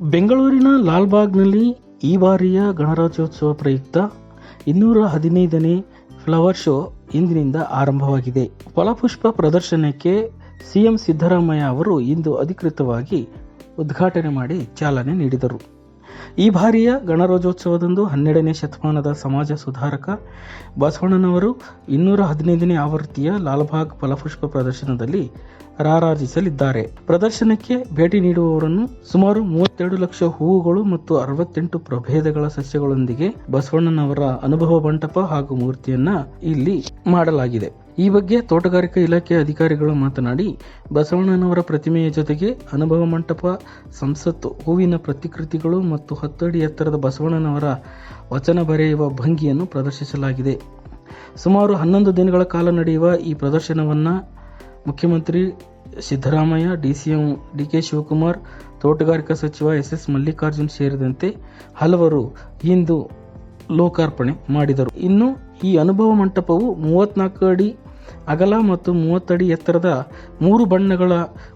ಬೆಂಗಳೂರಿನ ಲಾಲ್ಬಾಗ್ನಲ್ಲಿ ಈ ಬಾರಿಯ ಗಣರಾಜ್ಯೋತ್ಸವ ಪ್ರಯುಕ್ತ ಇನ್ನೂರ ಹದಿನೈದನೇ ಫ್ಲವರ್ ಶೋ ಇಂದಿನಿಂದ ಆರಂಭವಾಗಿದೆ. ಫಲಪುಷ್ಪ ಪ್ರದರ್ಶನಕ್ಕೆ ಸಿಎಂ ಸಿದ್ದರಾಮಯ್ಯ ಅವರು ಇಂದು ಅಧಿಕೃತವಾಗಿ ಉದ್ಘಾಟನೆ ಮಾಡಿ ಚಾಲನೆ ನೀಡಿದರು. ಈ ಬಾರಿಯ ಗಣರಾಜ್ಯೋತ್ಸವದಂದು ಹನ್ನೆರಡನೇ ಶತಮಾನದ ಸಮಾಜ ಸುಧಾರಕ ಬಸವಣ್ಣನವರು ಇನ್ನೂರ ಹದಿನೈದನೇ ಆವೃತ್ತಿಯ ಲಾಲ್ಬಾಗ್ ಫಲಪುಷ್ಪ ಪ್ರದರ್ಶನದಲ್ಲಿ ರಾರಾಜಿಸಲಿದ್ದಾರೆ. ಪ್ರದರ್ಶನಕ್ಕೆ ಭೇಟಿ ನೀಡುವವರನ್ನು ಸುಮಾರು ಮೂವತ್ತೆರಡು ಲಕ್ಷ ಹೂವುಗಳು ಮತ್ತು ಅರವತ್ತೆಂಟು ಪ್ರಭೇದಗಳ ಸಸ್ಯಗಳೊಂದಿಗೆ ಬಸವಣ್ಣನವರ ಅನುಭವ ಮಂಟಪ ಹಾಗೂ ಮೂರ್ತಿಯನ್ನ ಇಲ್ಲಿ ಮಾಡಲಾಗಿದೆ. ಈ ಬಗ್ಗೆ ತೋಟಗಾರಿಕಾ ಇಲಾಖೆ ಅಧಿಕಾರಿಗಳು ಮಾತನಾಡಿ, ಬಸವಣ್ಣನವರ ಪ್ರತಿಮೆಯ ಜೊತೆಗೆ ಅನುಭವ ಮಂಟಪ ಸಂಸತ್ತು ಹೂವಿನ ಪ್ರತಿಕೃತಿಗಳು ಮತ್ತು ಹತ್ತು ಅಡಿ ಎತ್ತರದ ಬಸವಣ್ಣನವರ ವಚನ ಬರೆಯುವ ಭಂಗಿಯನ್ನು ಪ್ರದರ್ಶಿಸಲಾಗಿದೆ. ಸುಮಾರು ಹನ್ನೊಂದು ದಿನಗಳ ಕಾಲ ನಡೆಯುವ ಈ ಪ್ರದರ್ಶನವನ್ನು ಮುಖ್ಯಮಂತ್ರಿ ಸಿದ್ದರಾಮಯ್ಯ, ಡಿಸಿಎಂ ಡಿಕೆ ಶಿವಕುಮಾರ್, ತೋಟಗಾರಿಕಾ ಸಚಿವ ಎಸ್ ಎಸ್ ಮಲ್ಲಿಕಾರ್ಜುನ್ ಸೇರಿದಂತೆ ಹಲವರು ಇಂದು ಲೋಕಾರ್ಪಣೆ ಮಾಡಿದರು. ಇನ್ನು ಈ ಅನುಭವ ಮಂಟಪವು ಮೂವತ್ನಾಲ್ಕು ಅಡಿ ಅಗಲ ಮತ್ತು ಮೂವತ್ತಡಿ ಎತ್ತರದ ಮೂರು ಬಣ್ಣಗಳ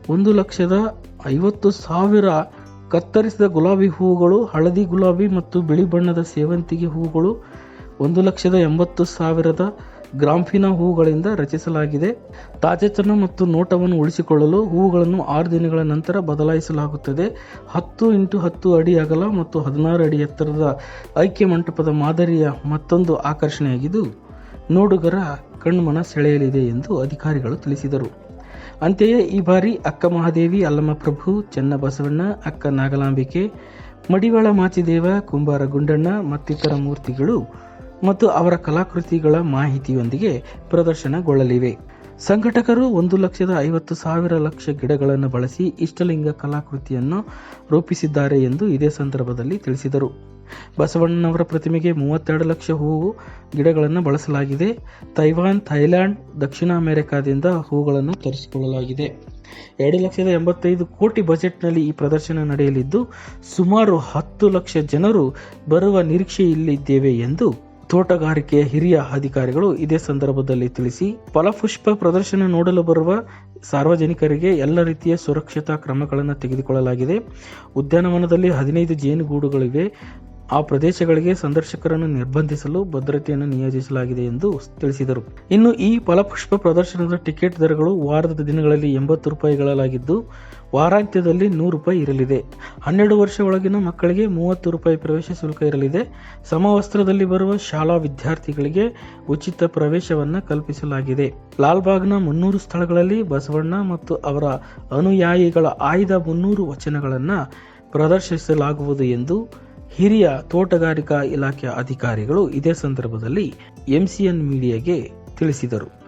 ಒಂದು ಲಕ್ಷದ ಐವತ್ತು ಸಾವಿರ ಕತ್ತರಿಸಿದ ಗುಲಾಬಿ ಹೂವುಗಳು, ಹಳದಿ ಗುಲಾಬಿ ಮತ್ತು ಬಿಳಿ ಬಣ್ಣದ ಸೇವಂತಿಗೆ ಹೂವುಗಳು, ಒಂದು ಲಕ್ಷದ ಎಂಬತ್ತು ಸಾವಿರದ ಗ್ರಾಂಫಿನ ಹೂವುಗಳಿಂದ ರಚಿಸಲಾಗಿದೆ. ತಾಜೆತನ ಮತ್ತು ನೋಟವನ್ನು ಉಳಿಸಿಕೊಳ್ಳಲು ಹೂವುಗಳನ್ನು ಆರು ದಿನಗಳ ನಂತರ ಬದಲಾಯಿಸಲಾಗುತ್ತದೆ. ಹತ್ತು ಇಂಟು ಹತ್ತು ಅಡಿ ಅಗಲ ಮತ್ತು ಹದಿನಾರು ಅಡಿ ಎತ್ತರದ ಐಕ್ಯ ಮಂಟಪದ ಮಾದರಿಯ ಮತ್ತೊಂದು ಆಕರ್ಷಣೆಯಾಗಿದ್ದು, ನೋಡುಗರ ಕಣ್ಮನ ಸೆಳೆಯಲಿದೆ ಎಂದು ಅಧಿಕಾರಿಗಳು ತಿಳಿಸಿದರು. ಅಂತೆಯೇ ಈ ಬಾರಿ ಅಕ್ಕ ಮಹಾದೇವಿ ಅಲ್ಲಮಪ್ರಭು ಚೆನ್ನಬಸವಣ್ಣ, ಅಕ್ಕ ನಾಗಲಾಂಬಿಕೆ, ಮಡಿವಾಳ ಮಾಚಿದೇವ ಕುಂಬಾರ ಗುಂಡಣ್ಣ ಮತ್ತಿತರ ಮೂರ್ತಿಗಳು ಮತ್ತು ಅವರ ಕಲಾಕೃತಿಗಳ ಮಾಹಿತಿಯೊಂದಿಗೆ ಪ್ರದರ್ಶನಗೊಳ್ಳಲಿವೆ. ಸಂಘಟಕರು ಒಂದು ಲಕ್ಷದ ಐವತ್ತು ಸಾವಿರ ಲಕ್ಷ ಗಿಡಗಳನ್ನು ಬಳಸಿ ಇಷ್ಟಲಿಂಗ ಕಲಾಕೃತಿಯನ್ನು ರೂಪಿಸಿದ್ದಾರೆ ಎಂದು ಇದೇ ಸಂದರ್ಭದಲ್ಲಿ ತಿಳಿಸಿದರು. ಬಸವಣ್ಣನವರ ಪ್ರತಿಮೆಗೆ ಮೂವತ್ತೆರಡು ಲಕ್ಷ ಹೂವು ಗಿಡಗಳನ್ನು ಬಳಸಲಾಗಿದೆ. ತೈವಾನ್, ಥೈಲ್ಯಾಂಡ್, ದಕ್ಷಿಣ ಅಮೆರಿಕಾದಿಂದ ಹೂಗಳನ್ನು ತರಿಸಿಕೊಳ್ಳಲಾಗಿದೆ. ಎರಡು ಲಕ್ಷದ ಎಂಬತ್ತೈದು ಕೋಟಿ ಬಜೆಟ್ನಲ್ಲಿ ಈ ಪ್ರದರ್ಶನ ನಡೆಯಲಿದ್ದು, ಸುಮಾರು ಹತ್ತು ಲಕ್ಷ ಜನರು ಬರುವ ನಿರೀಕ್ಷೆಯಲ್ಲಿದ್ದೇವೆ ಎಂದು ತೋಟಗಾರಿಕೆಯ ಹಿರಿಯ ಅಧಿಕಾರಿಗಳು ಇದೇ ಸಂದರ್ಭದಲ್ಲಿ ತಿಳಿಸಿ, ಫಲಪುಷ್ಪ ಪ್ರದರ್ಶನ ನೋಡಲು ಬರುವ ಸಾರ್ವಜನಿಕರಿಗೆ ಎಲ್ಲ ರೀತಿಯ ಸುರಕ್ಷತಾ ಕ್ರಮಗಳನ್ನು ತೆಗೆದುಕೊಳ್ಳಲಾಗಿದೆ. ಉದ್ಯಾನವನದಲ್ಲಿ ಹದಿನೈದು ಜೇನುಗೂಡುಗಳಿವೆ. ಆ ಪ್ರದೇಶಗಳಿಗೆ ಸಂದರ್ಶಕರನ್ನು ನಿರ್ಬಂಧಿಸಲು ಭದ್ರತೆಯನ್ನು ನಿಯೋಜಿಸಲಾಗಿದೆ ಎಂದು ತಿಳಿಸಿದರು. ಇನ್ನು ಈ ಫಲಪುಷ್ಪ ಪ್ರದರ್ಶನದ ಟಿಕೆಟ್ ದರಗಳು ವಾರದ ದಿನಗಳಲ್ಲಿ ಎಂಬತ್ತು ರೂಪಾಯಿಗಳಾಗಿದ್ದು, ವಾರಾಂತ್ಯದಲ್ಲಿ ನೂರು ರೂಪಾಯಿ ಇರಲಿದೆ. ಹನ್ನೆರಡು ವರ್ಷ ಒಳಗಿನ ಮಕ್ಕಳಿಗೆ ಮೂವತ್ತು ರೂಪಾಯಿ ಪ್ರವೇಶ ಶುಲ್ಕ ಇರಲಿದೆ. ಸಮವಸ್ತ್ರದಲ್ಲಿ ಬರುವ ಶಾಲಾ ವಿದ್ಯಾರ್ಥಿಗಳಿಗೆ ಉಚಿತ ಪ್ರವೇಶವನ್ನು ಕಲ್ಪಿಸಲಾಗಿದೆ. ಲಾಲ್ಬಾಗ್ನ ಮುನ್ನೂರು ಸ್ಥಳಗಳಲ್ಲಿ ಬಸವಣ್ಣ ಮತ್ತು ಅವರ ಅನುಯಾಯಿಗಳ ಆಯ್ದ ಮುನ್ನೂರು ವಚನಗಳನ್ನು ಪ್ರದರ್ಶಿಸಲಾಗುವುದು ಎಂದು ಹಿರಿಯ ತೋಟಗಾರಿಕಾ ಇಲಾಖೆಯ ಅಧಿಕಾರಿಗಳು ಇದೇ ಸಂದರ್ಭದಲ್ಲಿ ಎಂಸಿಎನ್ ಮೀಡಿಯಾಗೆ ತಿಳಿಸಿದರು.